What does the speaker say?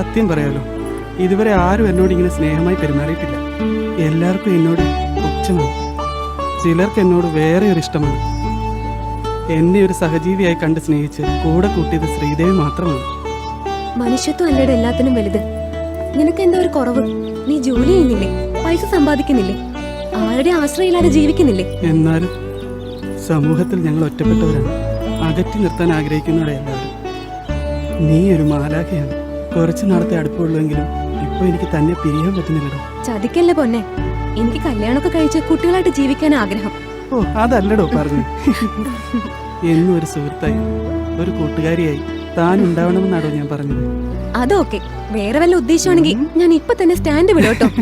സത്യം പറയാലോ ഇതുവരെ ആരും എന്നോട് ഇങ്ങനെ സ്നേഹമായി പെരുമാറിയിട്ടില്ല. എല്ലാവർക്കും എന്നോട് പുച്ഛമാണ്. ചിലർക്ക് എന്നോട് വേറെ ഒരു ഇഷ്ടമാണ്. എന്നെ ഒരു സഹജീവിയായി കണ്ട് സ്നേഹിച്ച് കൂടെ കൂട്ടിയത് ശ്രീദേവി മാത്രമാണ്. മനുഷ്യത്വം അല്ലയുടെ എല്ലാത്തിനും വലുത്. നിനക്ക് എന്താ ഒരു കുറവ്? നീ ജോലി ചെയ്യുന്നില്ലേ? പൈസ സമ്പാദിക്കുന്നില്ലേ? ആരുടെ ആശ്രയമില്ലാതെ ജീവിക്കുന്നില്ലേ? എന്നാലും സമൂഹത്തിൽ ഞങ്ങൾ ഒറ്റപ്പെട്ടവരാണ്. അകറ്റി നിർത്താൻ ആഗ്രഹിക്കുന്നവരെ എല്ലാവരും. നീ ഒരു മാലാഖയാണ്. കുറച്ച് നാളത്തെ അടുപ്പമുള്ളെങ്കിലും ഇപ്പൊ എനിക്ക് തന്നെ പിരിയാൻ പറ്റുന്നില്ലടോ. ചതിക്കല്ലേ പൊന്നെ? എനിക്ക് കല്യാണമൊക്കെ കഴിച്ച് കുട്ടികളായിട്ട് ജീവിക്കാൻ ആഗ്രഹം. ഓ അതല്ലടോ പറഞ്ഞു. എന്നും ഒരു സുഹൃത്തായി ഒരു കൂട്ടുകാരിയായി താൻ ഉണ്ടാവണമെന്നാണോ ഞാൻ പറഞ്ഞത്. അതൊക്കെ വേറെ വല്ല ഉദ്ദേശമാണെങ്കിൽ ഞാൻ ഇപ്പൊ തന്നെ സ്റ്റാൻഡ് വിടോട്ടോ